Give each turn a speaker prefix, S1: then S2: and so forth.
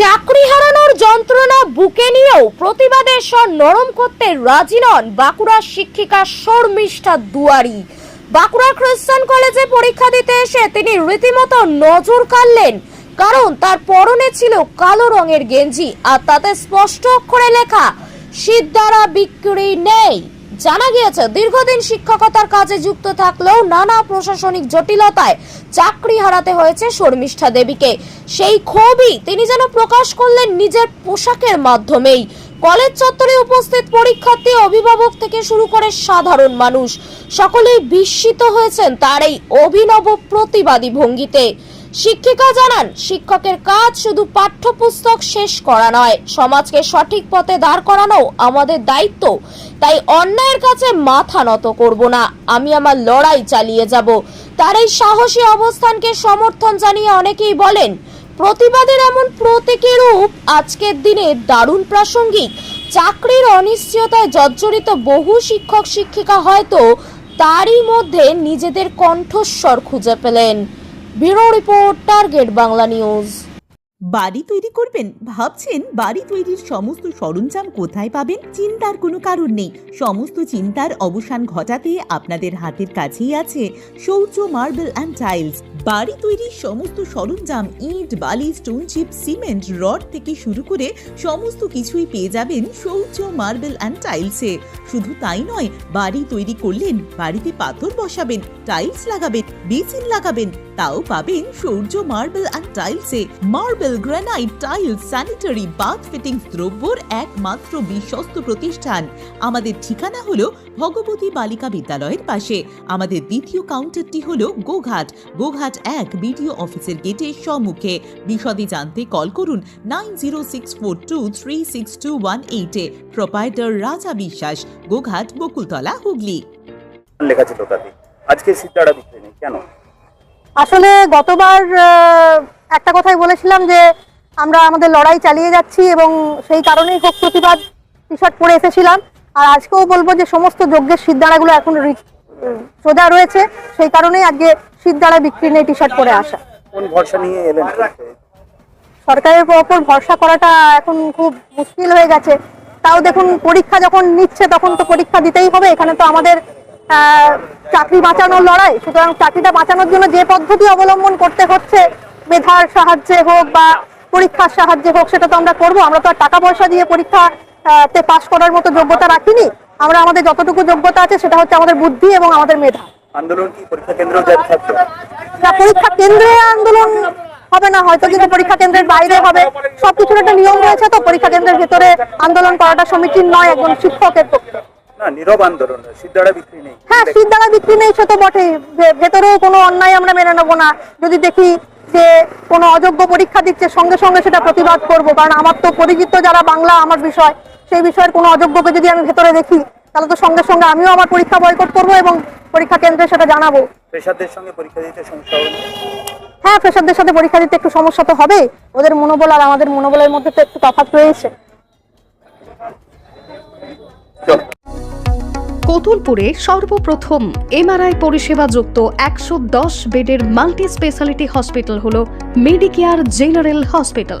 S1: চাকরি হারানোর যন্ত্রণা বুকে নিয়েও প্রতিবাদের স্বর নরম করতে রাজি নন বাঁকুড়ার শিক্ষিকা শর্মিষ্ঠা দুয়ারি। বাঁকুড়া খ্রিস্টান কলেজে পরীক্ষা দিতে এসে তিনি রীতিমতো নজর কাড়লেন, কারণ তার পরনে ছিল কালো রঙের গেঞ্জি আর তাতে স্পষ্ট অক্ষরে লেখা দ্বারা বিক্রি নেই। জানা গিয়েছে, দীর্ঘদিন শিক্ষকতার কাজে যুক্ত থাকলেও নানা প্রশাসনিক জটিলতায় চাকরি হারাতে হয়েছে শর্মিষ্ঠা দেবীকে। সেই ক্ষোভই তিনি যেন প্রকাশ করলেন নিজের পোশাকের মাধ্যমেই। কলেজ চত্বরে উপস্থিত পরীক্ষার্থী, অভিভাবক থেকে শুরু করে সাধারণ মানুষ, সকলেই বিস্মিত হয়েছেন তার এই অভিনব প্রতিবাদী ভঙ্গিতে। শিক্ষিকা জানান, শিক্ষকের কাজ শুধু পাঠ্যপুস্তক শেষ করা নয়, সমাজকে সঠিক পথে দাঁড় করানো আমাদের দায়িত্ব। তাই অন্যায়ের কাছে মাথা নত করব না, আমি আমার লড়াই চালিয়ে যাব। তার এই সাহসী অবস্থানকে সমর্থন জানিয়ে অনেকেই বলেন, প্রতিবাদের এমন প্রতীকী রূপ আজকের দিনে দারুণ প্রাসঙ্গিক। চাকরির অনিশ্চয়তায় জর্জরিত বহু শিক্ষক শিক্ষিকা হয়তো তারই মধ্যে নিজেদের কণ্ঠস্বর খুঁজে পেলেন। Bureau report, target Bangla news.
S2: বাড়ি তৈরি করবেন? ভাবছেন বাড়ি তৈরির সমস্ত সরঞ্জাম কোথায় পাবেন? চিন্তার কোনো কারণ নেই। সমস্ত চিন্তার অবসান ঘটাতে আপনাদের হাতের কাছেই আছে শৌচ, মার্বেল অ্যান্ড টাইলস বাড়ি তৈরির সমস্ত সরঞ্জাম, ইট বালি স্টোন চিপ সিমেন্ট রড থেকে শুরু করে সমস্ত কিছুই পেয়ে যাবেন শৌর্য মার্বেল অ্যান্ড টাইলসে শুধু তাই নয়, বাড়ি তৈরি করলেন, বাড়িতে পাথর বসাবেন টাইলস লাগাবেন, বেসিন লাগাবেন, তাও পাবেন Shaurya marble and টাইলসে marble granite tiles sanitary bath fittings দ্রব্যর একমাত্র বিশ্বস্ত প্রতিষ্ঠান। আমাদের ঠিকানা হলো ভগবতী বালিকা বিদ্যালয়ের পাশে। আমাদের দ্বিতীয় কাউন্টারটি হল গোঘাট। গোঘাট এক বিডিও অফিসের গেটের সম্মুখে। বিশদে জানতে কল করুন nine zero six four two three six two one এইটে প্রোপাইটার রাজা বিশ্বাস গোঘাট বকুলতলা হুগলি।
S3: লেখা ছিল তাতে। আজকে সিদ্ধারা বিক্রি নেই। কেন?
S4: আসলে গতবার আহ, একটা কথাই বলেছিলাম যে আমরা আমাদের লড়াই চালিয়ে যাচ্ছি এবং সেই কারণেই হোক প্রতিবাদ টি শার্ট পরে এসেছিলাম। আর আজকেও বলব যে সমস্ত যজ্ঞের সিদ্ধারাগুলো এখন সোজা রয়েছে। সেই কারণেই আজকে সিদ্ধারা বিক্রি নেই টি শার্ট পরে আসা।
S3: কোন ভরসা নিয়ে এলেন?
S4: সরকারের ওপর ভরসা করাটা এখন খুব মুশকিল হয়ে গেছে। তাও দেখুন পরীক্ষা যখন নিচ্ছে তখন তো পরীক্ষা দিতেই হবে। এখানে তো আমাদের চাকরি বাঁচানোর লড়াই। সুতরাং চাকরিটা বাঁচানোর জন্য যে পদ্ধতি অবলম্বন করতে হচ্ছে মেধার সাহায্যে হোক বা পরীক্ষার সাহায্যে হোক সেটা তো আমরা করব। আমরা তো আর টাকা পয়সা দিয়ে পরীক্ষা তে পাশ করার মতো যোগ্যতা রাখিনি। আমরা আমাদের যতটুকু যোগ্যতা আছে সেটা হচ্ছে আমাদের বুদ্ধি এবং আমাদের মেধা।
S3: আন্দোলন কি? পরীক্ষা কেন্দ্র
S4: না পরীক্ষা কেন্দ্রে আন্দোলন হবে না হয়তো কিন্তু পরীক্ষা কেন্দ্রের বাইরে হবে। সবকিছুর একটা নিয়ম রয়েছে তো পরীক্ষা কেন্দ্রের ভেতরে আন্দোলন করাটা সমীচীন নয় একজন শিক্ষকের পক্ষে।
S3: সিদ্ধারা
S4: হ্যাঁ বিক্রি নেই সে তো বটেই। ভেতরেও কোনো অন্যায় আমরা মেনে নেব না। যদি দেখি যে কোনো অযোগ্য পরীক্ষা দিচ্ছে সঙ্গে সঙ্গে সেটা প্রতিবাদ করব। কারণ আমার তো পরিচিত যারা বাংলা আমার বিষয় সেই বিষয়ের কোনো অযোগ্যকে যদি আমি ভেতরে দেখি তাহলে তো সঙ্গে সঙ্গে আমিও আমার পরীক্ষা বয়কট করব এবং পরীক্ষা কেন্দ্রে সেটা জানাব।
S3: পেশাদের সঙ্গে পরীক্ষা দিতে সমস্যা হবে
S4: হ্যাঁ ফ্রেশারদের সাথে পরীক্ষা দিতে একটু সমস্যা তো হবে। ওদের মনোবল আর আমাদের মনোবলের মধ্যে তো একটু তফাৎ রয়েছে।
S3: চল
S5: কতুলপুরে সর্বপ্রথম এমআরআই পরিষেবা যুক্ত একশো দশ বেডের মাল্টি স্পেশালিটি হসপিটাল হল মেডিকেয়ার জেনারেল হসপিটাল।